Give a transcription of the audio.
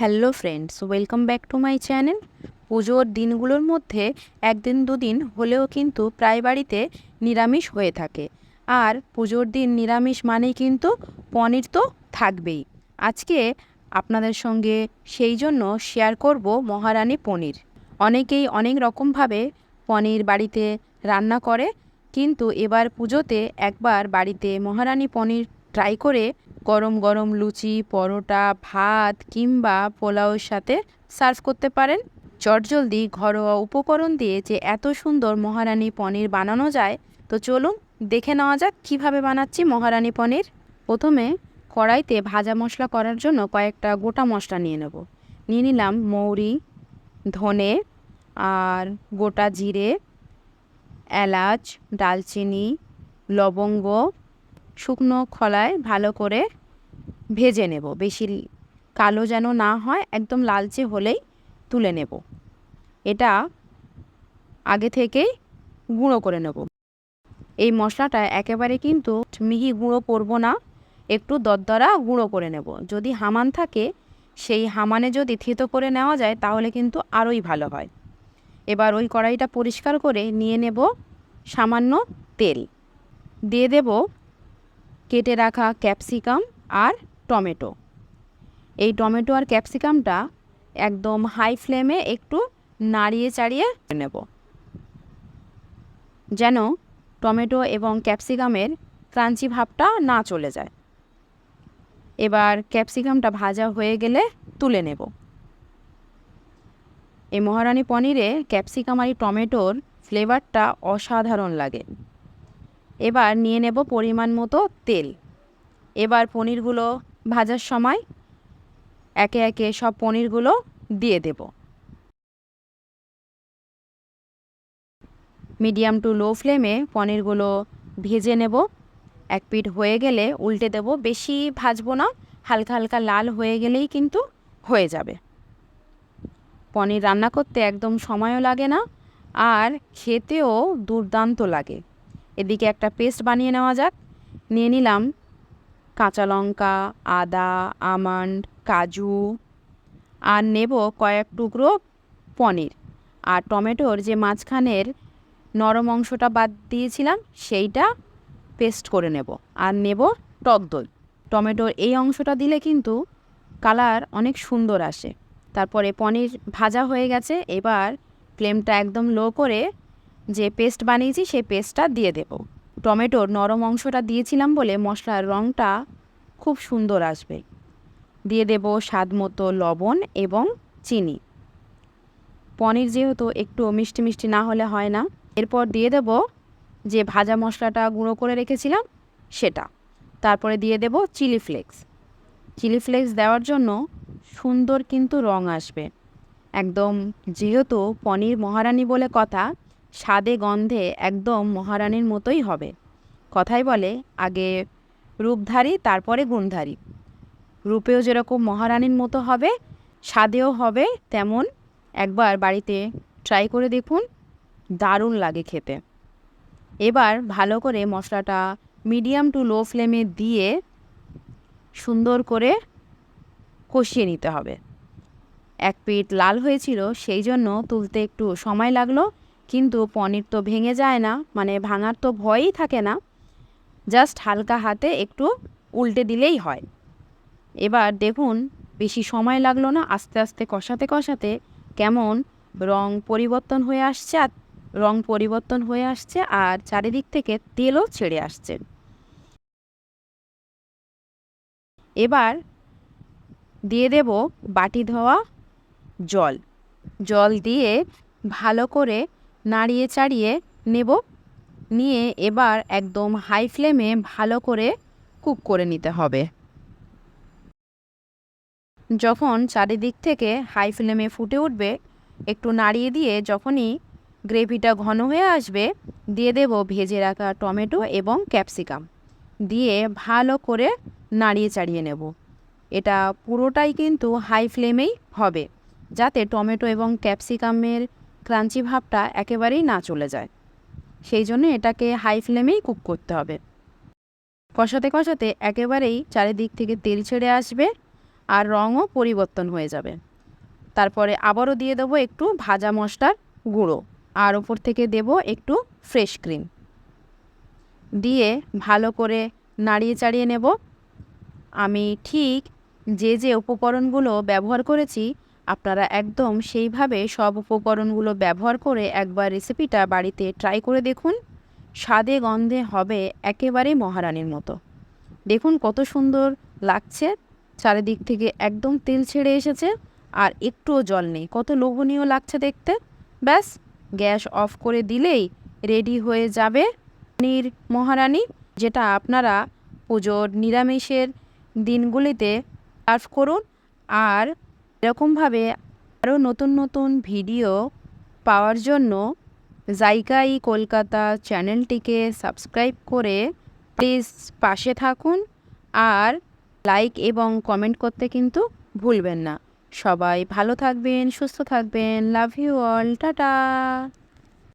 Hello friends, welcome back to my channel. পুজোর দিনগুলোর মধ্যে একদিন দুদিন হলেও কিন্তু প্রায় বাড়িতে নিরামিষ হয়ে থাকে। আর পুজোর দিন নিরামিষ মানেই কিন্তু পনির তো থাকবেই। আজকে আপনাদের সঙ্গে সেই জন্য শেয়ার করব মহারানী পনির। অনেকেই অনেক রকমভাবে পনির বাড়িতে রান্না করে, কিন্তু এবার পুজোতে একবার বাড়িতে মহারানী পনির ট্রাই করে গরম গরম লুচি, পরোটা, ভাত কিংবা পোলাওয়ের সাথে সার্ভ করতে পারেন। চটজলদি ঘরোয়া উপকরণ দিয়ে যে এত সুন্দর মহারানী পনির বানানো যায়, তো চলুন দেখে নেওয়া যাক কীভাবে বানাচ্ছি মহারানী পনির। প্রথমে কড়াইতে ভাজা মশলা করার জন্য কয়েকটা গোটা মশলা নিয়ে নেব। নিয়ে নিলাম মৌরি, ধনে আর গোটা জিরে, এলাচ দালচিনি লবঙ্গ শুকনো খলায় ভালো করে ভেজে নেব। বেশি কালো যেন না হয়, একদম লালচে হলেই তুলে নেব। এটা আগে থেকেই গুঁড়ো করে নেব। এই মশলাটা একেবারে কিন্তু মিহি গুঁড়ো করব না, একটু দরদরা গুঁড়ো করে নেব। যদি হামান থাকে, সেই হামানে যদি থেতো করে নেওয়া যায়, তাহলে কিন্তু আরোই ভালো হয়। এবার ওই কড়াইটা পরিষ্কার করে নিয়ে নেব সামান্য তেল। দিয়ে দেব কেটে রাখা ক্যাপসিকাম আর টমেটো। এই টমেটো আর ক্যাপসিকামটা একদম হাই ফ্লেমে একটু নাড়িয়ে চাড়িয়ে নেব। যেন টমেটো এবং ক্যাপসিকামের ক্রাঞ্চি ভাবটা না চলে যায়। এবার ক্যাপসিকামটা ভাজা হয়ে গেলে তুলে নেব। এই মহারানী পনিরে ক্যাপসিকাম আর টমেটোর ফ্লেভারটা অসাধারণ লাগে। এবার নিয়ে নেব পরিমাণ মতো তেল। এবার পনিরগুলো ভাজার সময় একে একে সব পনিরগুলো দিয়ে দেব। মিডিয়াম টু লো ফ্লেমে পনিরগুলো ভেজে নেব। এক পিঠ হয়ে গেলে উল্টে দেব। বেশি ভাজবো না, হালকা হালকা লাল হয়ে গেলেই কিন্তু হয়ে যাবে। পনির রান্না করতে একদম সময়ও লাগে না, আর খেতেও দুর্দান্ত লাগে। এদিকে একটা পেস্ট বানিয়ে নেওয়া যাক। নিয়ে নিলাম কাঁচা লঙ্কা, আদা, আমন্ড, কাজু আর নেব কয়েক টুকরো পনির। আর টমেটোর যে মাঝখানের নরম অংশটা বাদ দিয়েছিলাম, সেইটা পেস্ট করে নেব আর নেব টক দই। টমেটোর এই অংশটা দিলে কিন্তু কালার অনেক সুন্দর আসে। তারপরে পনির ভাজা হয়ে গেছে, এবার ফ্লেমটা একদম লো করে যে পেস্ট বানিয়েছি সেই পেস্টটা দিয়ে দেব। টমেটোর নরম অংশটা দিয়েছিলাম বলে মশলার রঙটা খুব সুন্দর আসবে। দিয়ে দেব স্বাদ মতো লবণ এবং চিনি। পনির যেহেতু একটু মিষ্টি মিষ্টি না হলে হয় না, এরপর দিয়ে দেব যে ভাজা মশলাটা গুঁড়ো করে রেখেছিলাম সেটা। তারপরে দিয়ে দেব চিলি ফ্লেক্স। চিলি ফ্লেক্স দেওয়ার জন্য সুন্দর কিন্তু রং আসবে। একদম যেহেতু পনির মহারানী বলে কথা স্বাদে গন্ধে একদম মহারানীর মতোই হবে। কথাই বলে, আগে রূপধারী, তারপরে গুণধারী। রূপেও যেরকম মহারানীর মতো হবে স্বাদেও হবে, তেমন একবার বাড়িতে ট্রাই করে দেখুন, দারুণ লাগে খেতে। এবার ভালো করে মশলাটা মিডিয়াম টু লো ফ্লেমে দিয়ে সুন্দর করে কষিয়ে নিতে হবে। এক পিঠ লাল হয়েছিল, সেই জন্য তুলতে একটু সময় লাগল। কিন্তু পনির তো ভেঙে যায় না মানে ভাঙার তো ভয়ই থাকে না। জাস্ট হালকা হাতে একটু উল্টে দিলেই হয়। এবার দেখুন, বেশি সময় লাগল না আস্তে আস্তে কষাতে কষাতে কেমন রং পরিবর্তন হয়ে আসছে আর রং পরিবর্তন হয়ে আসছে আর চারিদিক থেকে তেলও ছেড়ে আসছে। এবার দিয়ে দেব বাটি ধোয়া জল। জল দিয়ে ভালো করে নাড়িয়ে চাড়িয়ে নেব। নিয়ে এবার একদম হাই ফ্লেমে ভালো করে কুক করে নিতে হবে। যখন চারিদিক থেকে হাই ফ্লেমে ফুটে উঠবে, একটু নাড়িয়ে দিয়ে যখনই গ্রেভিটা ঘন হয়ে আসবে, দিয়ে দেব ভেজে রাখা টমেটো এবং ক্যাপসিকাম। দিয়ে ভালো করে নাড়িয়ে চাড়িয়ে নেব। এটা পুরোটাই কিন্তু হাই ফ্লেমেই হবে, যাতে টমেটো এবং ক্যাপসিকামের ক্রাঞ্চি ভাবটা একেবারেই না চলে যায়। সেই জন্য এটাকে হাই ফ্লেমেই কুক করতে হবে। কষাতে কষাতে একেবারেই চারিদিক থেকে তেল ছেড়ে আসবে আর রঙও পরিবর্তন হয়ে যাবে। তারপরে আবারও দিয়ে দেবো একটু ভাজা মশলার গুঁড়ো আর ওপর থেকে দেব একটু ফ্রেশ ক্রিম দিয়ে ভালো করে নাড়িয়ে চাড়িয়ে নেব। আমি ঠিক যে যে উপকরণগুলো ব্যবহার করেছি আপনারা একদম সেইভাবে সব উপকরণগুলো ব্যবহার করে একবার রেসিপিটা বাড়িতে ট্রাই করে দেখুন। স্বাদে গন্ধে হবে একেবারে মহারানীর মতো। দেখুন কত সুন্দর লাগছে, চারিদিক থেকে একদম তেল ছেড়ে এসেছে আর একটুও জল নেই। কত লোভনীয় লাগছে দেখতে। ব্যাস, গ্যাস অফ করে দিলেই রেডি হয়ে যাবে পনির মহারানী, যেটা আপনারা পুজোর নিরামিষের দিনগুলিতে সার্ভ করুন। আর এরকমভাবে আরও নতুন নতুন ভিডিও পাওয়ার জন্য জাইকাই কলকাতা চ্যানেলটিকে সাবস্ক্রাইব করে প্লিজ পাশে থাকুন আর লাইক এবং কমেন্ট করতে কিন্তু ভুলবেন না। সবাই ভালো থাকবেন, সুস্থ থাকবেন। Love you all. টাটা।